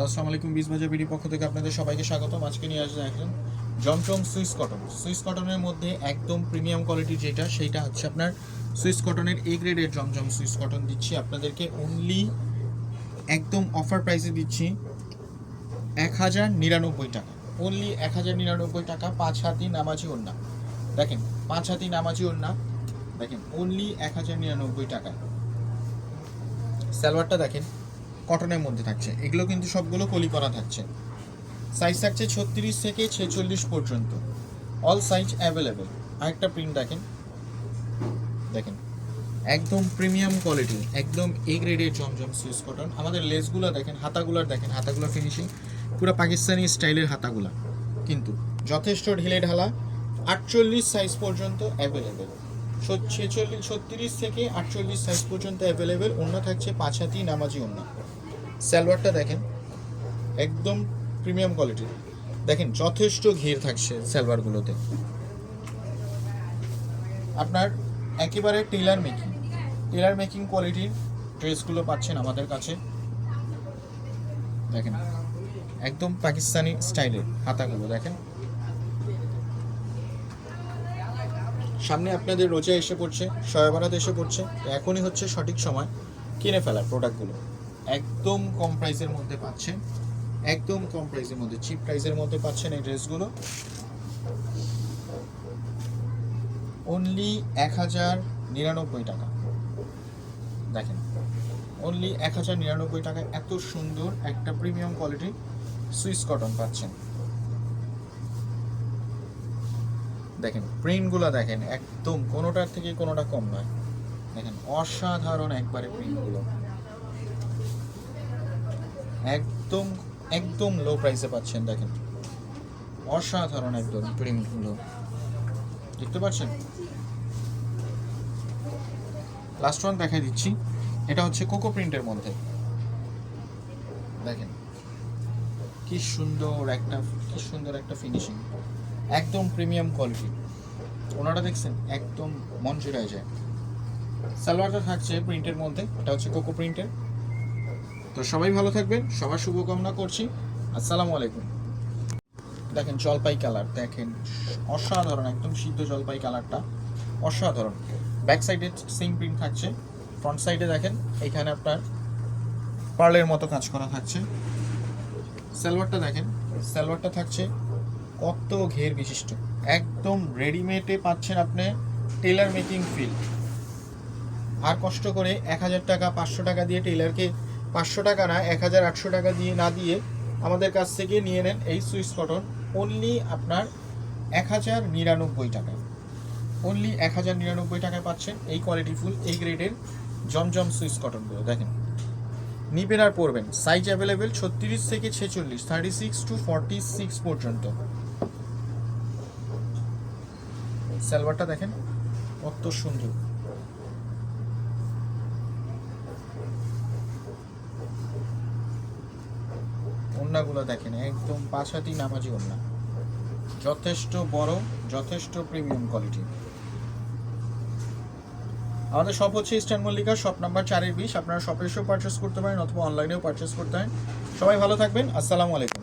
আসসালামু আলাইকুম বিশ বাজার বিডি পক্ষ থেকে আপনাদের সবাইকে স্বাগতম। আজকে নিয়ে আসলে এখন জমজম সুইস কটন। সুইস কটনের মধ্যে একদম প্রিমিয়াম কোয়ালিটি যেটা, সেইটা হচ্ছে আপনার সুইস কটনের এ গ্রেডের জমজম সুইস কটন দিচ্ছি। আপনাদেরকে অনলি একদম অফার প্রাইসে দিচ্ছি এক হাজার নিরানব্বই টাকা। অনলি এক হাজার নিরানব্বই টাকা, পাঁচ হাতি নামাজি ওন্না দেখেন, পাঁচ হাতি নামাজি ওন্না দেখেন অনলি এক হাজার নিরানব্বই টাকা সালোয়ারটা দেখেন কটনের মধ্যে থাকছে। এগুলো কিন্তু সবগুলো কলি করা থাকছে। সাইজ থাকছে ছত্রিশ থেকে ছেচল্লিশ পর্যন্ত। অল সাইজ অ্যাভেলেবেল আরেকটা প্রিন্ট দেখেন। দেখেন। একদম প্রিমিয়াম কোয়ালিটি একদম এ গ্রেডের জমজম সুইস কটন আমাদের লেসগুলো দেখেন, হাতাগুলোর দেখেন, হাতাগুলো ফিনিশিং পুরো পাকিস্তানি স্টাইলের হাতাগুলা। কিন্তু যথেষ্ট ঢিলে ঢালা আটচল্লিশ সাইজ পর্যন্ত অ্যাভেলেবেল ছেচল্লিশ, ছত্রিশ থেকে আটচল্লিশ সাইজ পর্যন্ত অ্যাভেলেবেল অন্য থাকছে পাঁচ হাতি, নামাজি, অন্য। সালোয়ারটা দেখেন, একদম প্রিমিয়াম কোয়ালিটির দেখেন, যথেষ্ট ঘের থাকছে সালোয়ারগুলোতে। আপনার একেবারে টেলার মেকিং টেলার মেকিং কোয়ালিটির ড্রেসগুলো পাচ্ছেন আমাদের কাছে। দেখেন, একদম পাকিস্তানি স্টাইলের হাতাগুলো, দেখেন। সামনে আপনাদের রোজা এসে পড়ছে শয়বারাত এসে পড়ছে এখনই হচ্ছে সঠিক সময় কিনে ফেলার প্রোডাক্টগুলো একদম কম প্রাইসের মধ্যে পাচ্ছেন, একদম কম প্রাইসের মধ্যে চিপ প্রাইসের মধ্যে পাচ্ছেন এই ড্রেসগুলো অনলি এক হাজার নিরানব্বই টাকা। দেখেন অনলি এক হাজার নিরানব্বই টাকায় এত সুন্দর একটা প্রিমিয়াম কোয়ালিটির সুইস কটন পাচ্ছেন। দেখেন প্রিন্টগুলো দেখেন, একদম কোনোটার থেকে কোনোটা কম নয়। দেখেন, অসাধারণ একবারে প্রিন্টগুলো একদম একদম লো প্রাইসে পাচ্ছেন, দেখেন। অসাধারণ একদম প্রিন্টগুলো দেখতে পাচ্ছেন? লাস্ট ওয়ান দেখাই দিচ্ছি। এটা হচ্ছে কোকো প্রিন্টের মধ্যে। দেখেন, কি সুন্দর একটা, কি সুন্দর একটা ফিনিশিং একদম প্রিমিয়াম কোয়ালিটি ওনারা দেখছেন, একদম মন জুড়ায় যায়। সালোয়ারটা থাকছে প্রিন্টের মধ্যে, এটা হচ্ছে কোকো প্রিন্টের তো সবাই ভালো থাকবেন, সবার শুভকামনা করছি। আসসালামু আলাইকুম। দেখেন জলপাই কালার দেখেন অসাধারণ, একদম সিদ্ধ জলপাই কালারটা অসাধারণ। ব্যাক সাইডে সেম প্রিন্ট থাকছে। ফ্রন্ট সাইডে দেখেন, এখানে আপনার পার্লের মতো কাজ করা থাকছে। সালোয়ারটা দেখেন, সালোয়ারটা থাকছে কত ঘের বিশিষ্ট। একদম রেডিমেডে পাচ্ছেন আপনি টেলার মেকিং ফিল আর কষ্ট করে এক হাজার টাকা, পাঁচশো টাকা দিয়ে টেলারকে পাঁচশো টাকা না, এক হাজার আটশো টাকা দিয়ে না দিয়ে আমাদের কাছ থেকে নিয়ে নেন এই সুইস কটন অনলি আপনার এক হাজার নিরানব্বই টাকায়। অনলি এক হাজার নিরানব্বই টাকায় পাচ্ছেন এই কোয়ালিটি ফুল এই গ্রেডের জমজম সুইস কটনগুলো, দেখেন। নিবেন আর পরবেন সাইজ অ্যাভেলেবেল ছত্রিশ থেকে ছেচল্লিশ thirty six to forty six পর্যন্ত। সালোয়ারটা দেখেন, কত সুন্দর। ওন্নাগুলো দেখেন, একদম পাঁচ হাতি নামাজি ওন্না। যথেষ্ট বড়, যথেষ্ট প্রিমিয়াম কোয়ালিটি আমাদের শপ হচ্ছে ইস্টার্ন মল্লিকা শপ নাম্বার চারের বিশ। আপনারা শপে এসেও পারচেস করতে পারেন অথবা অনলাইনেও পারচেস করতে পারেন। সবাই ভালো থাকবেন। আসসালামু আলাইকুম।